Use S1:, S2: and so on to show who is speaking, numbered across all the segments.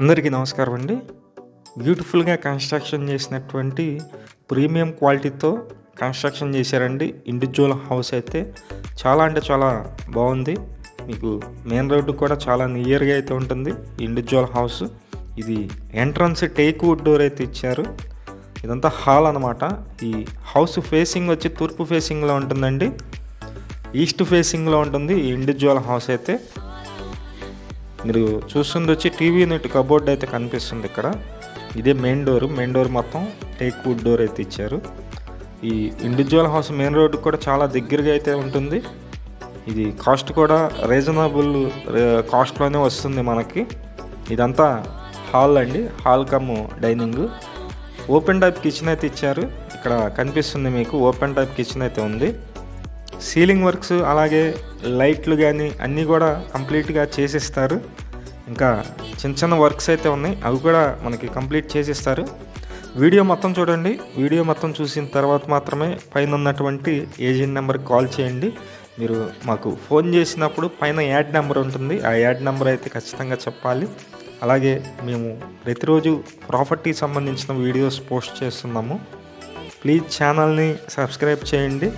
S1: అందరికీ నమస్కారం అండి. బ్యూటిఫుల్గా కన్స్ట్రక్షన్ చేసినటువంటి ప్రీమియం క్వాలిటీతో కన్స్ట్రక్షన్ చేశారండి. ఇండివిజువల్ హౌస్ అయితే చాలా అంటే చాలా బాగుంది. మీకు మెయిన్ రోడ్డు కూడా చాలా నియర్గా అయితే ఉంటుంది. Individual house. ఇది ఎంట్రన్స్ టేక్ వుడ్ డోర్ అయితే ఇచ్చారు. ఇదంతా హాల్ అనమాట ఈ హౌస్ ఫేసింగ్ వచ్చి తూర్పు ఫేసింగ్లో ఉంటుందండి. ఈస్ట్ ఫేసింగ్లో ఉంటుంది. ఈ ఇండివిజువల్ హౌస్ అయితే. మీరు చూస్తుంది వచ్చి టీవీ యూనిట్ కబోర్డ్ అయితే కనిపిస్తుంది ఇక్కడ. ఇదే మెయిన్ డోర్. మెయిన్ డోర్ మొత్తం టేక్ వుడ్ డోర్ అయితే ఇచ్చారు. ఈ ఇండివిజువల్ హౌస్ మెయిన్ రోడ్ కూడా చాలా దగ్గరగా అయితే ఉంటుంది. ఇది కాస్ట్ కూడా రీజనబుల్ కాస్ట్లోనే వస్తుంది మనకి. ఇదంతా హాల్ అండి. Hall cum dining. Open type kitchen అయితే ఇచ్చారు. ఇక్కడ కనిపిస్తుంది మీకు. ఓపెన్ టైప్ కిచెన్ అయితే ఉంది. సీలింగ్ వర్క్స్ అలాగే లైట్లు కానీ అన్నీ కూడా కంప్లీట్గా చేసిస్తారు. ఇంకా చిన్న చిన్న వర్క్స్ అయితే ఉన్నాయి. అవి కూడా మనకి కంప్లీట్ చేసిస్తారు. వీడియో మొత్తం చూడండి. వీడియో మొత్తం చూసిన తర్వాత మాత్రమే పైన ఉన్నటువంటి ఏజెంట్ నెంబర్కి కాల్ చేయండి. మీరు మాకు ఫోన్ చేసినప్పుడు పైన యాడ్ నెంబర్ ఉంటుంది. ఆ యాడ్ నెంబర్ అయితే ఖచ్చితంగా చెప్పాలి. అలాగే మేము ప్రతిరోజు ప్రాపర్టీ సంబంధించిన వీడియోస్ పోస్ట్ చేస్తున్నాము. ప్లీజ్ ఛానల్ని సబ్స్క్రైబ్ చేయండి.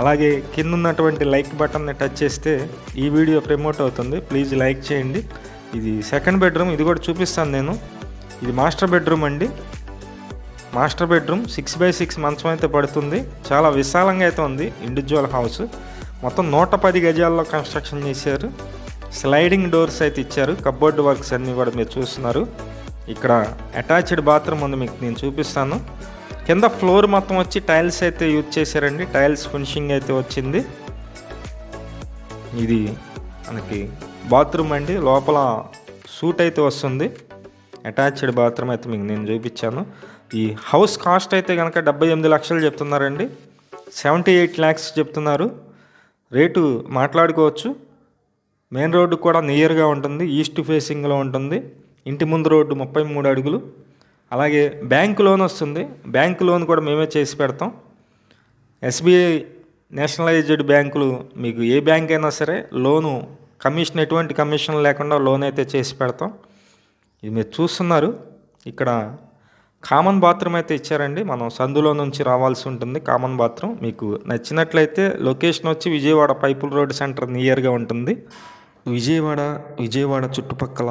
S1: అలాగే కింద ఉన్నటువంటి లైక్ బటన్ని టచ్ చేస్తే ఈ వీడియో ప్రమోట్ అవుతుంది. ప్లీజ్ లైక్ చేయండి. ఇది సెకండ్ బెడ్రూమ్ ఇది కూడా చూపిస్తాను నేను. ఇది మాస్టర్ బెడ్రూమ్ అండి. Master bedroom six by six మంచం అయితే పడుతుంది. చాలా విశాలంగా అయితే ఉంది ఇండివిజువల్ హౌస్. మొత్తం నూట పది గజాల్లో కన్స్ట్రక్షన్ చేశారు. స్లైడింగ్ డోర్స్ అయితే ఇచ్చారు. కబోర్డ్ వర్క్స్ అన్నీ కూడా మీరు చూస్తున్నారు. ఇక్కడ అటాచ్డ్ బాత్రూమ్ ఉంది మీకు నేను చూపిస్తాను. కింద ఫ్లోర్ మొత్తం వచ్చి టైల్స్ అయితే యూజ్ చేశారండి. టైల్స్ ఫినిషింగ్ అయితే వచ్చింది. ఇది మనకి బాత్రూమ్ అండి. లోపల సూట్ అయితే వస్తుంది. అటాచ్డ్ బాత్రూమ్ అయితే మీకు నేను చూపించాను. ఈ హౌస్ కాస్ట్ అయితే కనుక డెబ్బై ఎనిమిది లక్షలు చెప్తున్నారండి. సెవెంటీ ఎయిట్ ల్యాక్స్ చెప్తున్నారు. రేటు మాట్లాడుకోవచ్చు. మెయిన్ రోడ్డు కూడా నియర్గా ఉంటుంది. ఈస్ట్ ఫేసింగ్లో ఉంటుంది. ఇంటి ముందు రోడ్డు ముప్పై మూడు అడుగులు. అలాగే బ్యాంక్ లోన్ వస్తుంది. బ్యాంక్ లోన్ కూడా మేమే చేసి పెడతాం. ఎస్బీఐ నేషనలైజ్డ్ బ్యాంకులు మీకు ఏ బ్యాంక్ అయినా సరే లోను కమిషన్ ఎటువంటి కమిషన్ లేకుండా లోన్ అయితే చేసి పెడతాం. ఇది మీరు చూస్తున్నారు. ఇక్కడ కామన్ బాత్రూమ్ అయితే ఇచ్చారండి. మనం సందులో నుంచి రావాల్సి ఉంటుంది కామన్ బాత్రూమ్. మీకు నచ్చినట్లయితే లొకేషన్ వచ్చి విజయవాడ పైపుల్ రోడ్ సెంటర్ నియర్గా ఉంటుంది. విజయవాడ విజయవాడ చుట్టుపక్కల